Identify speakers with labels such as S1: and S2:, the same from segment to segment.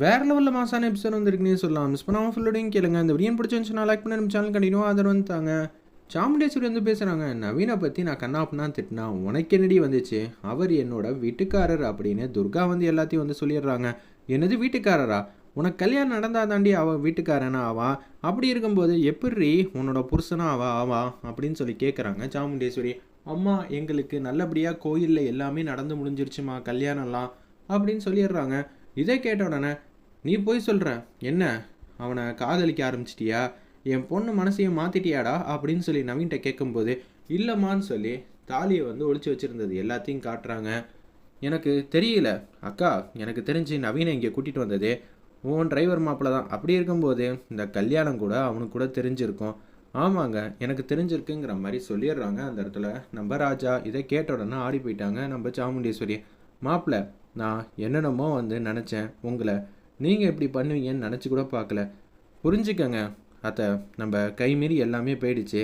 S1: வேற லெவலில் மாசான எபிசோட் வந்திருக்குன்னே சொல்லலாம். மிஸ் பண்ணாமல் ஃபுல்லோடையும் கேளுங்க. இந்த வீடியோ பிடிச்சிருந்துச்சுன்னா லைக் பண்ணி நம்ம சேனல் கண்டினியூ ஆதரவு வந்துட்டாங்க. சாமுண்டேஸ்வரி வந்து பேசுகிறாங்க நவீனை பற்றி நான் கண்ணாப்புனா திட்டினா உனக்கு என்னடி வந்துச்சு? அவர் என்னோட வீட்டுக்காரர் அப்படின்னு துர்கா வந்து எல்லாத்தையும் வந்து சொல்லிடுறாங்க. என்னது வீட்டுக்காரரா? உனக்கு கல்யாணம் நடந்தா தாண்டி அவள் வீட்டுக்காரனா ஆவா அப்படி இருக்கும்போது எப்படி உன்னோட புருஷனா ஆவா ஆவா அப்படின்னு சொல்லி கேட்குறாங்க சாமுண்டேஸ்வரி. அம்மா எங்களுக்கு நல்லபடியாக கோயிலில் எல்லாமே நடந்து முடிஞ்சிருச்சுமா கல்யாணம்லாம்? அப்படின்னு சொல்லிடுறாங்க. இதை கேட்ட உடனே நீ போய் சொல்கிற என்ன? அவனை காதலிக்க ஆரம்பிச்சிட்டியா? என் பொண்ணு மனசையும் மாற்றிட்டியாடா அப்படின்னு சொல்லி நவீன்கிட்ட கேட்கும்போது இல்லைம்மான்னு சொல்லி தாலியை வந்து ஒழிச்சு வச்சுருந்தது எல்லாத்தையும் காட்டுறாங்க. எனக்கு தெரியல. அக்கா எனக்கு தெரிஞ்சு நவீனை இங்கே கூட்டிகிட்டு வந்தது உன் டிரைவர் மாப்பிள்ள தான். அப்படி இருக்கும்போது இந்த கல்யாணம் கூட அவனுக்கு கூட தெரிஞ்சிருக்கும். ஆமாங்க எனக்கு தெரிஞ்சிருக்குங்கிற மாதிரி சொல்லிடுறாங்க அந்த இடத்துல. நம்ம ராஜா இதை கேட்ட உடனே ஆடி போயிட்டாங்க நம்ம சாமுண்டீஸ்வரி. மாப்பிள்ள நான் என்னென்னமோ வந்து நினச்சேன். உங்களை நீங்கள் இப்படி பண்ணுவீங்கன்னு நினச்சி கூட பார்க்கல. புரிஞ்சுக்கங்க. அத்தை நம்ம கை மீறி எல்லாமே போயிடுச்சு.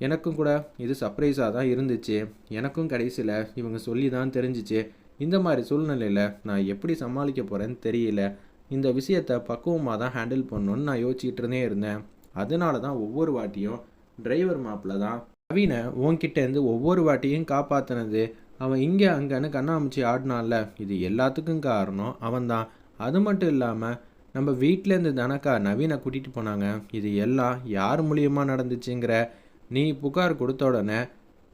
S1: எனக்கும் கூட இது சர்ப்ரைஸாக தான் இருந்துச்சு. எனக்கும் கடைசியில் இவங்க சொல்லி தான் தெரிஞ்சிச்சு. இந்த மாதிரி சூழ்நிலையில் நான் எப்படி சமாளிக்க போகிறேன்னு தெரியல. இந்த விஷயத்தை பக்குவமாக தான் ஹேண்டில் பண்ணணும்னு நான் யோசிச்சுட்டு இருந்தே இருந்தேன். அதனால தான் ஒவ்வொரு வாட்டியும் டிரைவர் மாப்பிள்ள தான் கவினை உன்கிட்டேருந்து ஒவ்வொரு வாட்டியும் காப்பாற்றினது அவன் இங்கே அங்கேன்னு கண்ணாமூச்சி ஆடினான்ல இது எல்லாத்துக்கும் காரணம் அவன்தான். அது மட்டும் இல்லாமல் நம்ம வீட்டிலேருந்து தானக்கா நவீனை கூட்டிகிட்டு போனாங்க. இது எல்லாம் யார் மூலியமாக நடந்துச்சுங்கிற நீ புகார் கொடுத்த உடனே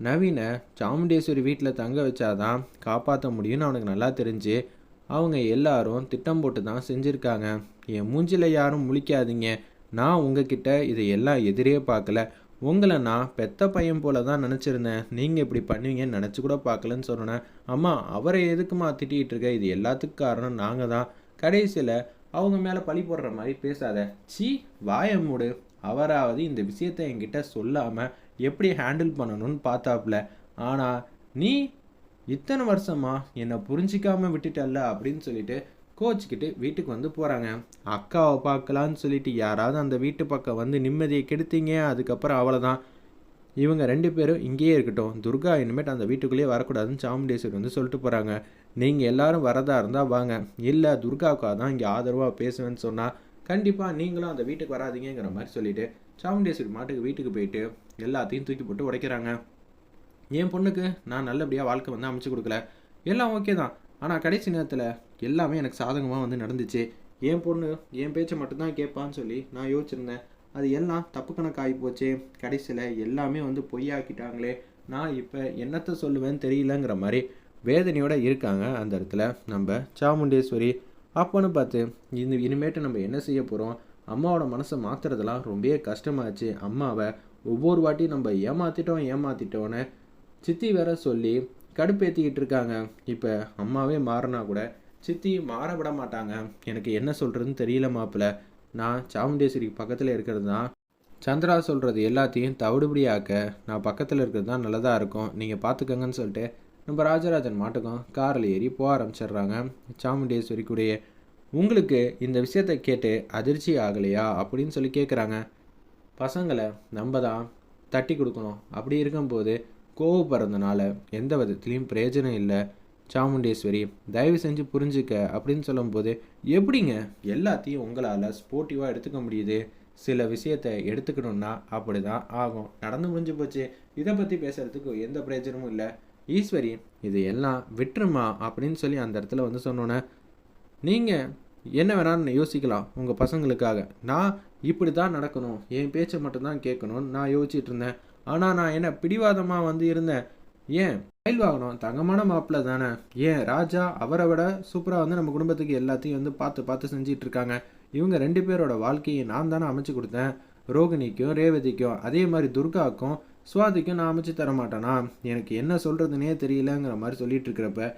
S1: நவீனை சாமுண்டேஸ்வரி வீட்டில் தங்க வச்சாதான் காப்பாற்ற முடியும்னு அவனுக்கு நல்லா தெரிஞ்சு அவங்க எல்லாரும் திட்டம் போட்டு தான் செஞ்சுருக்காங்க. என் மூஞ்சில் யாரும் முழிக்காதீங்க. நான் உங்ககிட்ட இதையெல்லாம் எதிரே பார்க்கல. உங்களை நான் பெத்த பையன் போல தான் நினச்சிருந்தேன். நீங்கள் இப்படி பண்ணுவீங்கன்னு நினச்சி கூட பார்க்கலன்னு சொன்னேன் அம்மா அவரை எதுக்குமா திட்டிகிட்டு இருக்க? இது எல்லாத்துக்கும் காரணம் நாங்கள் தான். கடைசியில் அவங்க மேலே பழி போடுற மாதிரி பேசாத. சி வாய மூடு. அவராவது இந்த விஷயத்தை என்கிட்ட சொல்லாமல் எப்படி ஹேண்டில் பண்ணணும்னு பார்த்தாப்புல. ஆனால் நீ இத்தனை வருஷமா என்னை புரிஞ்சிக்காமல் விட்டுட்டல்ல? அப்படின்னு சொல்லிட்டு கோச்சிக்கிட்டு வீட்டுக்கு வந்து போகிறாங்க அக்காவை பார்க்கலான்னு சொல்லிட்டு யாராவது அந்த வீட்டு பக்கம் வந்து நிம்மதியை கெடுத்தீங்க அதுக்கப்புறம் அவ்வளோதான் இவங்க ரெண்டு பேரும் இங்கேயே இருக்கட்டும். துர்கா இனிமேட்டு அந்த வீட்டுக்குள்ளேயே வரக்கூடாதுன்னு சாமுண்டேஸ்வரி வந்து சொல்லிட்டு போகிறாங்க நீங்கள் எல்லாரும் வரதா இருந்தால் வாங்க. இல்லை துர்காவுக்காக தான் இங்கே ஆதரவாக பேசுவேன்னு சொன்னால் கண்டிப்பாக நீங்களும் அந்த வீட்டுக்கு வராதிங்கிற மாதிரி சொல்லிட்டு சாமுண்டேஸ்வரி மாட்டுக்கு வீட்டுக்கு போயிட்டு எல்லாத்தையும் தூக்கி போட்டு உடைக்கிறாங்க. என் பொண்ணுக்கு நான் நல்லபடியாக வாழ்க்கை வந்து அமைச்சு கொடுக்கல. எல்லாம் ஓகே தான். ஆனால் கடைசி நேரத்தில் எல்லாமே எனக்கு சாதகமாக வந்து நடந்துச்சு. என் பொண்ணு என் பேச்சை மட்டும்தான் கேட்பான்னு சொல்லி நான் யோசிச்சிருந்தேன். அது எல்லாம் தப்பு கணக்காகி போச்சு. கடைசியில் எல்லாமே வந்து பொய்யாக்கிட்டாங்களே. நான் இப்போ என்னத்தை சொல்லுவேன்னு தெரியலங்கிற மாதிரி வேதனையோடு இருக்காங்க அந்த இடத்துல நம்ம சாமுண்டேஸ்வரி. அப்போன்னு பார்த்து இந்த இனிமேட்டு நம்ம என்ன செய்ய போகிறோம் அம்மாவோட மனசை மாற்றுறதெல்லாம் ரொம்பவே கஷ்டமாச்சு. அம்மாவை ஒவ்வொரு வாட்டியும் நம்ம ஏமாற்றிட்டோம் ஏமாற்றிட்டோன்னு சித்தி வேற சொல்லி கடுப்பேற்றிக்கிட்டு இருக்காங்க. இப்போ அம்மாவே மாறினா கூட சித்தி மாற விட மாட்டாங்க எனக்கு என்ன சொல்கிறதுன்னு தெரியல மாப்பிள்ள நான் சாமுண்டேஸ்வரிக்கு பக்கத்தில் இருக்கிறது தான். சந்திரா சொல்கிறது எல்லாத்தையும் தவிடுபடியாக்க. நான் பக்கத்தில் இருக்கிறது தான் நல்லதாக இருக்கும். நீங்கள் பார்த்துக்கங்கன்னு சொல்லிட்டு நம்ம ராஜராஜன் மாட்டுக்கும் காரில் ஏறி போக ஆரம்பிச்சிடுறாங்க. சாமுண்டேஸ்வரி கூடயே உங்களுக்கு இந்த விஷயத்தை கேட்டு அதிர்ச்சி ஆகலையா? அப்படின்னு சொல்லி கேட்குறாங்க பசங்களை நம்ம தான் தட்டி கொடுக்கணும். அப்படி இருக்கும்போது கோவப்படுறதுனால எந்த விதத்துலேயும் பிரயோஜனம் இல்லை. சாமுண்டேஸ்வரி தயவு செஞ்சு புரிஞ்சுக்க அப்படின்னு சொல்லும்போது எப்படிங்க? எல்லாத்தையும் உங்களால் ஸ்போர்ட்டிவாக எடுத்துக்க முடியுது. சில விஷயத்தை எடுத்துக்கணும்னா அப்படி தான் ஆகும். நடந்து முடிஞ்சு போச்சு. இதை பற்றி பேசுகிறதுக்கு எந்த பிரயோஜனமும் இல்லை. ஈஸ்வரி இது எல்லாம் விட்டுருமா? அப்படின்னு சொல்லி அந்த இடத்துல வந்து சொன்னோன்னே நீங்கள் என்ன வேணாலும் யோசிக்கலாம் உங்கள் பசங்களுக்காக. நான் இப்படி தான் நடக்கணும். என் பேச்சை மட்டும்தான் கேட்கணும்னு நான் யோசிச்சுட்டு இருந்தேன். ஆனால் நான் என்ன பிடிவாதமாக வந்து இருந்தேன். ஏன்? மயில் வாகனம் தங்கமான மாப்பிள்ள தானே? ஏன் ராஜா அவரை விட சூப்பராக வந்து நம்ம குடும்பத்துக்கு எல்லாத்தையும் வந்து பார்த்து பார்த்து செஞ்சிட்டு இருக்காங்க இவங்க ரெண்டு பேரோட வாழ்க்கையை நான் தானே அமைச்சு கொடுத்தேன். ரோகிணிக்கும் ரேவதிக்கும் அதே மாதிரி துர்காக்கும் சுவாதிக்கும் நான் அமைச்சு தர மாட்டேனா? எனக்கு என்ன சொல்கிறதுனே தெரியலங்கிற மாதிரி சொல்லிட்டு இருக்கிறப்ப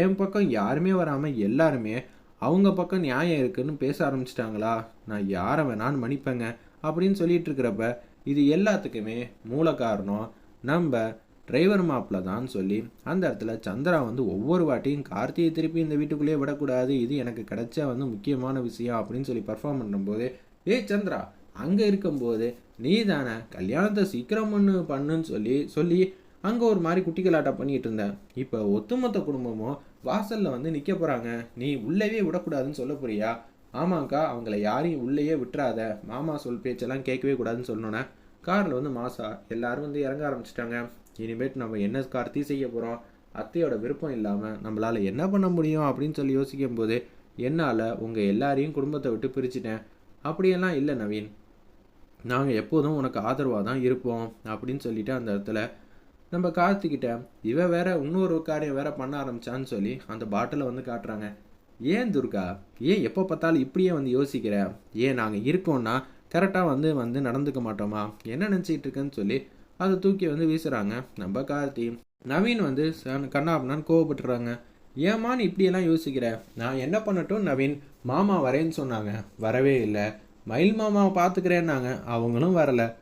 S1: என் பக்கம் யாருமே வராமல் எல்லாருமே அவங்க பக்கம் நியாயம் இருக்குன்னு பேச ஆரம்பிச்சிட்டாங்களா? நான் யாரை வேணான்னு மன்னிப்பேங்க. அப்படின்னு சொல்லிட்டு இருக்கிறப்ப இது எல்லாத்துக்குமே மூல காரணம் நம்ம டிரைவர் மாப்பிள்ள தான் சொல்லி அந்த இடத்துல சந்திரா வந்து ஒவ்வொரு வாட்டியும் கார்த்தியை திருப்பி இந்த வீட்டுக்குள்ளேயே விடக்கூடாது இது எனக்கு கிடைச்ச வந்து முக்கியமான விஷயம் அப்படின்னு சொல்லி பர்ஃபார்ம் பண்ணும்போது ஏய் சந்திரா அங்கே இருக்கும்போது நீ தானே கல்யாணத்தை சீக்கிரம் பண்ணு பண்ணுன்னு சொல்லி சொல்லி அங்கே ஒரு மாதிரி குட்டிகளாட்டம் பண்ணிகிட்டு இருந்தேன் இப்போ ஒத்துமொத்த குடும்பமும் வாசலில் வந்து நிற்க போகிறாங்க நீ உள்ளவே விடக்கூடாதுன்னு சொல்ல போறியா? ஆமாங்க்கா அவங்கள யாரையும் உள்ளேயே விட்டுறாத. மாமா சொல் பேச்செல்லாம் கேட்கவே கூடாதுன்னு சொன்னோன்னே காரில் வந்து மாசா எல்லாரும் வந்து இறங்க ஆரம்பிச்சிட்டாங்க. இனிமேட்டு நம்ம என்ன கார்த்தி செய்ய போகிறோம் அத்தையோட விருப்பம் இல்லாமல் நம்மளால் என்ன பண்ண முடியும் அப்படின்னு சொல்லி யோசிக்கும் போது என்னால் உங்கள் எல்லாரையும் குடும்பத்தை விட்டு பிரிச்சிட்டேன். அப்படியெல்லாம் இல்லை நவீன். நாங்கள் எப்போதும் உனக்கு ஆதரவாக தான் இருப்போம் அப்படின்னு சொல்லிட்டு அந்த இடத்துல நம்ம கார்த்திக்கிட்ட இவ வேற இன்னொரு காரியம் வேற பண்ண ஆரம்பிச்சான்னு சொல்லி அந்த பாட்டிலை வந்து காட்டுறாங்க. ஏன் துர்கா? ஏன் எப்போ பார்த்தாலும் இப்படியே வந்து யோசிக்கிற? ஏன் நாங்கள் இருக்கோம்னா கரெக்டாக வந்து வந்து நடந்துக்க மாட்டோமா? என்ன நினச்சிக்கிட்டு இருக்கேன்னு சொல்லி அதை தூக்கி வந்து வீசுகிறாங்க நம்ம கார்த்தி நவீன் வந்து ச- கண்ணாபண்ணான்னு கோவப்பட்டுறாங்க. ஏம்மா நீ இப்படியெல்லாம் யோசிக்கிற? நான் என்ன பண்ணட்டும் நவீன்? மாமா வரேன்னு சொன்னாங்க. வரவே இல்லை. மயில் மாமாவை பார்த்துக்கிறேன்னாங்க அவங்களும் வரலை.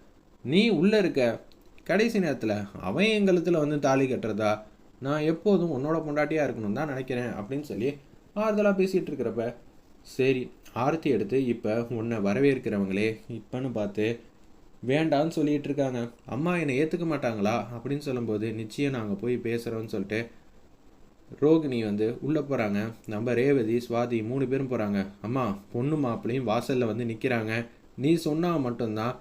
S1: நீ உள்ளே இருக்க. கடைசி நேரத்தில் அவன் எங்களுத்தில் வந்து தாலி கட்டுறதா? நான் எப்போதும் உன்னோட பொண்டாட்டியாக இருக்கணும் தான் நினைக்கிறேன் அப்படின்னு சொல்லி ஆறுதலாக பேசிகிட்டு இருக்கிறப்ப சரி ஆர்த்தி எடுத்து இப்போ உன்னை வரவேற்கிறவங்களே இப்போன்னு பார்த்து வேண்டான்னு சொல்லிட்டு இருக்காங்க. அம்மா என்னை ஏற்றுக்க மாட்டாங்களா? அப்படின்னு சொல்லும்போது நிச்சயம் நாங்கள் போய் பேசுகிறோன்னு சொல்லிட்டு ரோகிணி வந்து உள்ளே போகிறாங்க நம்ம ரேவதி சுவாதி மூணு பேரும் போகிறாங்க அம்மா பொண்ணு மாப்பிளையும் வாசலில் வந்து நிற்கிறாங்க நீ சொன்னால் மட்டும்தான்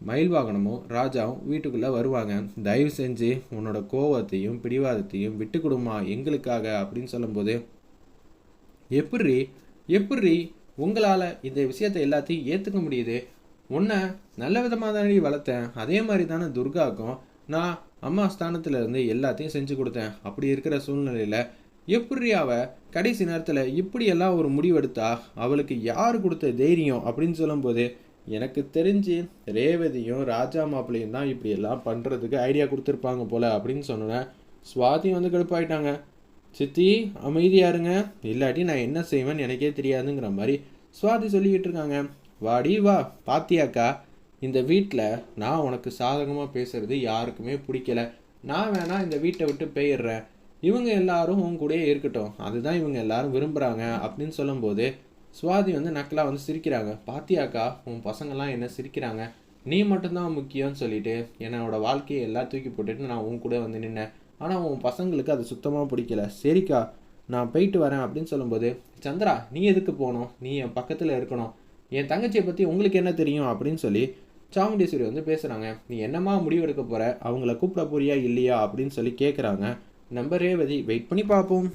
S1: மயில் வாகனமும் ராஜாவும் வீட்டுக்குள்ளே வருவாங்க. தயவு செஞ்சு உன்னோட கோவத்தையும் பிடிவாதத்தையும் விட்டு கொடுமா எங்களுக்காக அப்படின்னு சொல்லும்போது எப்படி எப்படி உங்களால் இந்த விஷயத்தை எல்லாத்தையும் ஏற்றுக்க முடியுது? உன்னை நல்ல விதமாக தானே வளர்த்தேன். அதே மாதிரி தானே துர்காக்கும் நான் அம்மா ஸ்தானத்துல இருந்து எல்லாத்தையும் செஞ்சு கொடுத்தேன். அப்படி இருக்கிற சூழ்நிலையில் எப்படி அவ கடைசி நேரத்தில் இப்படியெல்லாம் ஒரு முடிவெடுத்தா அவளுக்கு யார் கொடுத்த தைரியம் அப்படின்னு சொல்லும்போது எனக்கு தெரிஞ்சு ரேவதியும் ராஜா மாப்பிள்ளையும் தான் இப்படி எல்லாம் பண்ணுறதுக்கு ஐடியா கொடுத்துருப்பாங்க போல் அப்படின்னு சொன்னேன் சுவாதி வந்து கடுப்பாயிட்டாங்க. சித்தி அமைதியாருங்க இல்லாட்டி நான் என்ன செய்வேன்னு எனக்கே தெரியாதுங்கிற மாதிரி சுவாதி சொல்லிக்கிட்டு இருக்காங்க. வாடி வா. பாத்தியாக்கா இந்த வீட்டில் நான் உனக்கு சாதகமாக பேசுறது யாருக்குமே பிடிக்கல. நான் வேணா இந்த வீட்டை விட்டு போயிடுறேன். இவங்க எல்லாரும் உன் கூடயே இருக்கட்டும். அதுதான் இவங்க எல்லாரும் விரும்புகிறாங்க அப்படின்னு சொல்லும்போது சுவாதி வந்து நக்கலாக வந்து சிரிக்கிறாங்க. பாத்தியாக்கா உன் பசங்கள்லாம் என்ன சிரிக்கிறாங்க? நீ மட்டும்தான் முக்கியம்னு சொல்லிட்டு என்னோட வாழ்க்கையை எல்லாம் தூக்கி போட்டுட்டு நான் உன் கூட வந்து நின்னேன். ஆனால் உன் பசங்களுக்கு அது சுத்தமாக பிடிக்கல. சரிக்கா நான் போயிட்டு வரேன் அப்படின்னு சொல்லும்போது சந்திரா நீ எதுக்கு போகணும்? நீ என் பக்கத்தில் இருக்கணும். என் தங்கச்சியை பற்றி உங்களுக்கு என்ன தெரியும் அப்படின்னு சொல்லி சாமுண்டீஸ்வரி வந்து பேசுகிறாங்க நீ என்னம்மா முடிவெடுக்க போகிற அவங்கள கூப்பிட போறியா இல்லையா அப்படின்னு சொல்லி கேட்குறாங்க நம்ம ரேவதி வெயிட் பண்ணி பார்ப்போம்.